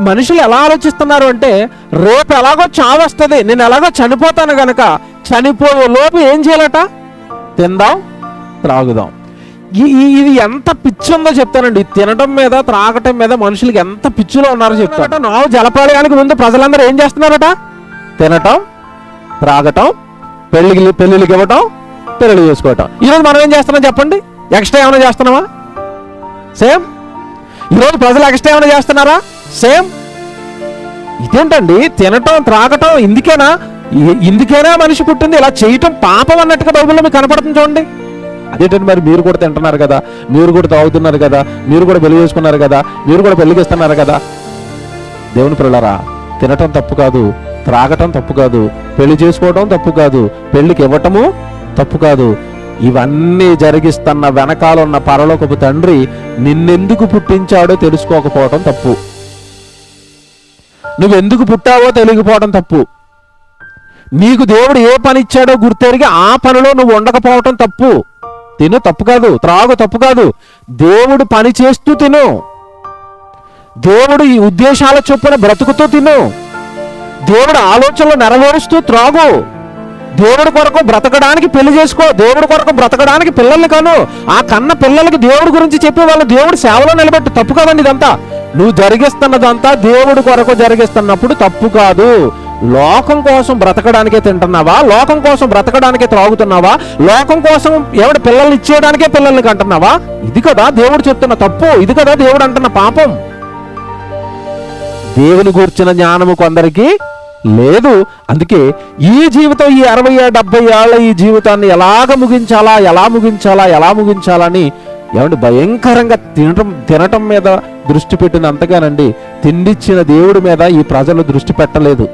మనుషులు ఎలా ఆలోచిస్తున్నారు అంటే రేపు ఎలాగో చావు వస్తుంది నేను ఎలాగో చనిపోతాను గనక చనిపోయే లోపు ఏం చేయాలట? తిందాం త్రాగుదాం. ఈ- ఇది ఎంత పిచ్చి ఉందో చెప్తానండి. తినడం తినటం మీద త్రాగటం మీద మనుషులకి ఎంత పిచ్చిలో ఉన్నారో చెప్తాను. నావు జలపాలయానికి ముందు ప్రజలందరూ ఏం చేస్తున్నారట? తినటం త్రాగటం పెళ్ళికి పెళ్ళిళ్ళకి ఇవ్వటం పెళ్ళిళ్ళు చేసుకోవటం. ఈరోజు మనం ఏం చేస్తున్నాం చెప్పండి? ఎక్స్ట్రా ఏమైనా చేస్తున్నావా? సేమ్? ఈరోజు ప్రజలు ఎక్స్ట్రా ఏమైనా చేస్తున్నారా? సేమ్? ఇదేంటండి? తినటం త్రాగటం ఇందుకేనా? ఇందుకేనా మనిషి పుట్టింది? ఇలా చేయటం పాపం అన్నట్టుగా బైబిల్లో మీకు కనపడుతుంది చూడండి. అదేంటండి మరి? మీరు కూడా తింటున్నారు కదా? మీరు కూడా తాగుతున్నారు కదా? మీరు కూడా పెళ్ళి చేసుకున్నారు కదా? మీరు కూడా పెళ్ళికిస్తున్నారు కదా? దేవుని పిల్లరా తినటం తప్పు కాదు త్రాగటం తప్పు కాదు పెళ్ళి చేసుకోవటం తప్పు కాదు పెళ్ళికి ఇవ్వటము తప్పు కాదు. ఇవన్నీ జరిగిస్తున్న వెనకాల ఉన్న పరలోకపు తండ్రి నిన్నెందుకు పుట్టించాడో తెలుసుకోకపోవటం తప్పు. నువ్వు ఎందుకు పుట్టావో తెలియకపోవటం తప్పు. నీకు దేవుడు ఏ పని ఇచ్చాడో గుర్తెరిగి ఆ పనిలో నువ్వు ఉండకపోవటం తప్పు. తిను తప్పు కాదు. త్రాగు తప్పు కాదు. దేవుడు పని చేస్తూ తిను. దేవుడు ఈ ఉద్దేశాల చొప్పున బ్రతుకుతూ తిను. దేవుడు ఆలోచనలు నెరవేరుస్తూ త్రాగు. దేవుడి కొరకు బ్రతకడానికి పెళ్ళి చేసుకో. దేవుడి కొరకు బ్రతకడానికి పిల్లల్ని కను. ఆ కన్న పిల్లలకి దేవుడి గురించి చెప్పి వాళ్ళ దేవుడి సేవలో నిలబెట్టు. తప్పు కదండి ఇదంతా. నువ్వు జరిగిస్తున్నదంతా దేవుడి కొరకు జరిగిస్తున్నప్పుడు తప్పు కాదు. లోకం కోసం బ్రతకడానికే తింటున్నావా? లోకం కోసం బ్రతకడానికే త్రాగుతున్నావా? లోకం కోసం ఎవడ పిల్లల్ని ఇచ్చేయడానికే పిల్లల్ని కంటున్నావా? ఇది కదా దేవుడు చెప్తున్న తప్పు. ఇది కదా దేవుడు అంటున్న పాపం. దేవుని గూర్చిన జ్ఞానము కొందరికి లేదు. అందుకే ఈ జీవితం ఈ అరవై డెబ్బై ఏళ్ళ ఈ జీవితాన్ని ఎలాగ ముగించాలా ఎలా ముగించాలా ఎలా ముగించాలని ఏమంటే భయంకరంగా తినటం తినటం మీద దృష్టి పెట్టినంతగానండి తిండిచ్చిన దేవుడి మీద ఈ ప్రజలు దృష్టి పెట్టలేదు.